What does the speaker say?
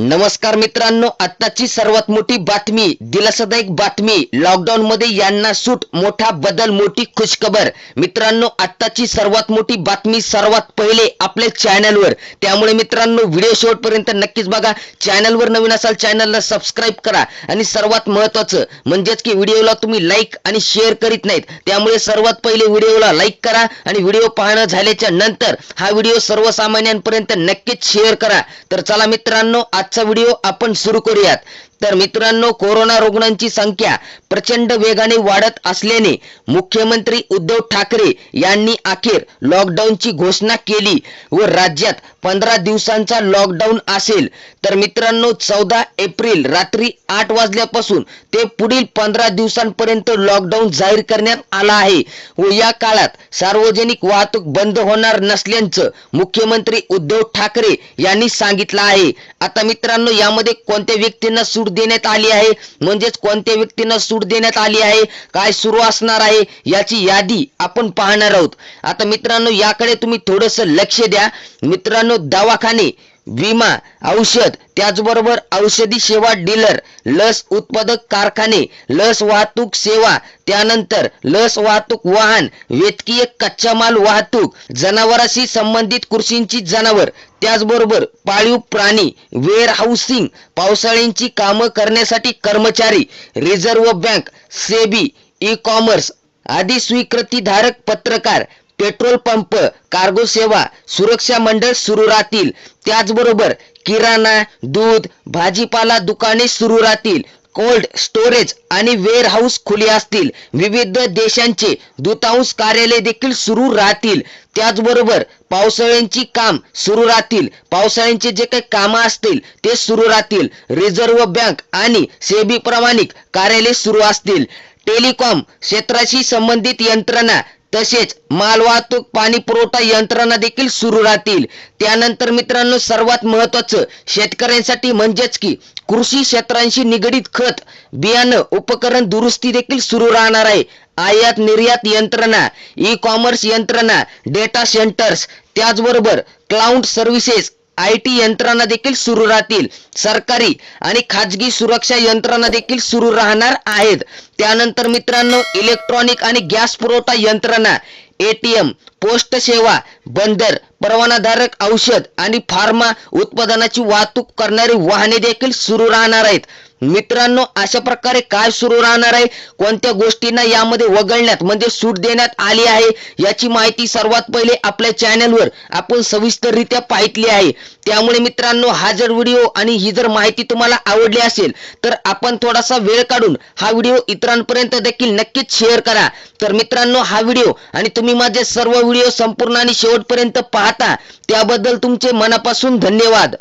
नमस्कार मित्रांनो आत्ताची सर्वात मोठी बातमी दिलासादायक बातमी लॉकडाऊन मध्ये यांना सूट मोठा बदल मोठी खुशखबर. मित्रांनो आत्ताची सर्वात मोठी बातमी सर्वात पहिले आपल्या चॅनलवर त्यामुळे मित्रांनो व्हिडिओ शेवटपर्यंत नक्कीच बघा. चॅनलवर नवीन असाल चॅनलला सबस्क्राईब करा. आणि सर्वात महत्वाचं म्हणजेच की व्हिडिओला तुम्ही लाईक आणि शेअर करीत नाहीत. त्यामुळे सर्वात पहिले व्हिडिओला लाईक करा आणि व्हिडिओ पाहणं झाल्याच्यानंतर हा व्हिडिओ सर्वसामान्यांपर्यंत नक्कीच शेअर करा. तर चला मित्रांनो आजचा व्हिडिओ आपण सुरू करूयात. तर मित्रांनो कोरोना रुग्णांची संख्या प्रचंड वेगाने वाढत असल्याने मुख्यमंत्री उद्धव ठाकरे यांनी अखेर लॉकडाऊनची घोषणा केली व राज्यात पंधरा दिवसांचा लॉकडाऊन असेल. तर मित्रांनो चौदा एप्रिल रात्री आठ वाजल्यापासून ते पुढील पंधरा दिवसांपर्यंत लॉकडाऊन जाहीर करण्यात आला आहे व या काळात सार्वजनिक वाहतूक बंद होणार नसल्याचं मुख्यमंत्री उद्धव ठाकरे यांनी सांगितलं आहे. आता मित्रांनो यामध्ये कोणत्या व्यक्तींना सूट देण्यात आली आहे? म्हणजेच कोणत्या व्यक्तींना सूट देण्यात आली आहे? काय सुरू असणार आहे? याची यादी आपण पाहणार आहोत. आता मित्रांनो याकडे तुम्ही थोडस लक्ष द्या. मित्रांनो दवाखाने विमा औषध त्याचबरोबर औषधी सेवा डीलर लस उत्पादक कारखाने लस वाहतूक सेवा त्यानंतर लस वाहतूक वाहन वेतकीय कच्चा माल वाहतूक जनावराशी संबंधित कृषींची जनावर त्याचबरोबर पाळीव प्राणी वेअर हाऊसिंग पावसाळ्यांची कामं करण्यासाठी कर्मचारी Reserve Bank SEBI e commerce आदी स्वीकृतीधारक पत्रकार पेट्रोल पंप कार्गो सेवा सुरक्षा मंडळ सुरू राहतील. त्याचबरोबर किराणा दूध भाजीपाला दुकाने सुरू राहतील. कोल्ड स्टोरेज आणि वेअर हाऊस खुले असतील. विविध देशांचे दूतांश कार्यालय देखील सुरू राहतील. त्याचबरोबर पावसाळ्यांची काम सुरू राहतील. पावसाळ्यांचे जे काही कामं असतील ते सुरू राहतील. रिझर्व्ह बँक आणि सेबी प्रमाणिक कार्यालय सुरू असतील. टेलिकॉम क्षेत्राशी संबंधित यंत्रणा तसेच मालवाहतूक पाणी पुरवठा यंत्रणा देखील सुरू राहतील. त्यानंतर मित्रांनो सर्वात महत्वाचं शेतकऱ्यांसाठी म्हणजेच की कृषी क्षेत्रांशी निगडीत खत बियाणं उपकरण दुरुस्ती देखील सुरू राहणार आहे. आयात निर्यात यंत्रणा ई कॉमर्स यंत्रणा डेटा सेंटर्स त्याचबरोबर क्लाउड सर्व्हिसेस आय टी यंत्रणा देखील सुरू राहतील. सरकारी आणि खाजगी सुरक्षा यंत्रणा देखील सुरू राहणार आहेत. त्यानंतर मित्रांनो इलेक्ट्रॉनिक आणि गॅस पुरवठा यंत्रणा एटीएम पोस्ट सेवा बंदर परवानाधारक औषध आणि फार्मा उत्पादनाची वाहतूक करणारी वाहने देखील सुरू राहणार आहेत. मित्रांनो अशा प्रकारे काय सुरू राहणार आहे? कोणत्या गोष्टींना यामध्ये वगळण्यात म्हणजे सूट देण्यात आली आहे? याची माहिती सर्वात पहिले आपल्या चॅनलवर आपण सविस्तररित्या पाहितली आहे. त्यामुळे मित्रांनो हा जर व्हिडिओ आणि ही जर माहिती तुम्हाला आवडली असेल तर आपण थोडासा वेळ काढून हा व्हिडिओ इतरांपर्यंत देखील नक्कीच शेअर करा. तर मित्रांनो हा व्हिडिओ आणि तुम्ही माझे सर्व व्हिडिओ संपूर्ण आणि शेवटपर्यंत पाहता त्याबद्दल तुमचे मनापासून धन्यवाद.